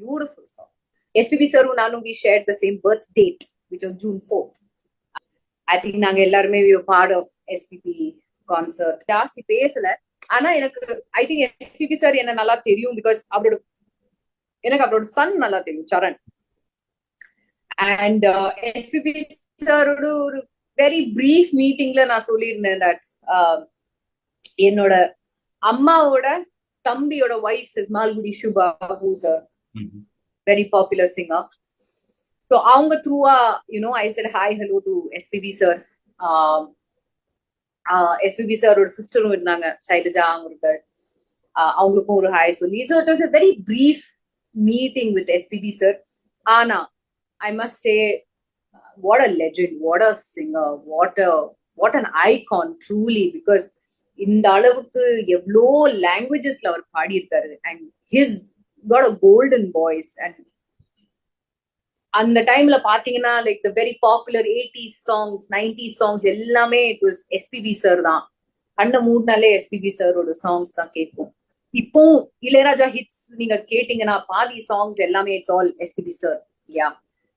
beautiful song. SPB sir நானும் we share the same birth date which was June 4th. I think நாங்க எல்லாருமே we part of SPB concert ஜாஸ்தி பேசல ஆனா எனக்கு ஐ திங்க் எஸ்பிபி சார் என்ன நல்லா தெரியும் பிகாஸ் அவரோட எனக்கு அவரோட சன் நல்லா தெரியும் சரண் அண்ட் எஸ்பிபி சாரோட ஒரு வெரி பிரீஃப் மீட்டிங்ல நான் சொல்லியிருந்தேன் தட் um, என்னோட அம்மாவோட தம்பியோட wife is Malgudi Subha whose very popular singer so அவங்க த்ரூவா you know I said hi hello to SPB sir SPB சாரோட சிஸ்டரும் இருந்தாங்க சைலஜா அவங்களுக்கு அவங்களுக்கும் ஒரு ஹாய் சொல்லி. So it was a very brief meeting with SPB sir ஆனா I must say what a legend what a singer what a what an icon truly because இந்த அளவுக்கு எவ்வளோ லாங்குவேஜஸ்ல அவர் பாடியிருக்காரு. And his got a golden voice and அந்த டைம்ல பாத்தீங்கன்னா like the very popular eighty songs ninety songs எல்லாமே இட் வாஸ் எஸ்பிபி சார் தான். கண்ணை மூடினாலே எஸ்பிபி சாரோட சாங்ஸ் தான் கேட்போம். இப்போ இளையராஜா ஹிட்ஸ் நீங்க கேட்டீங்கன்னா பாதி சாங்ஸ் எல்லாமே it's all SPB sir yeah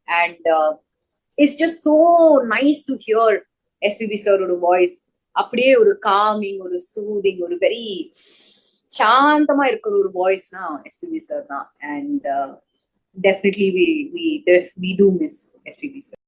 and it's just so nice to hear SPB சாரோட வாய்ஸ் அப்படியே ஒரு காமிங் ஒரு சூதிங் ஒரு வெரி சாந்தமா இருக்கிற ஒரு வாய்ஸ்னா எஸ்பிபி சார் தான் and definitely we we def we do miss SPB sir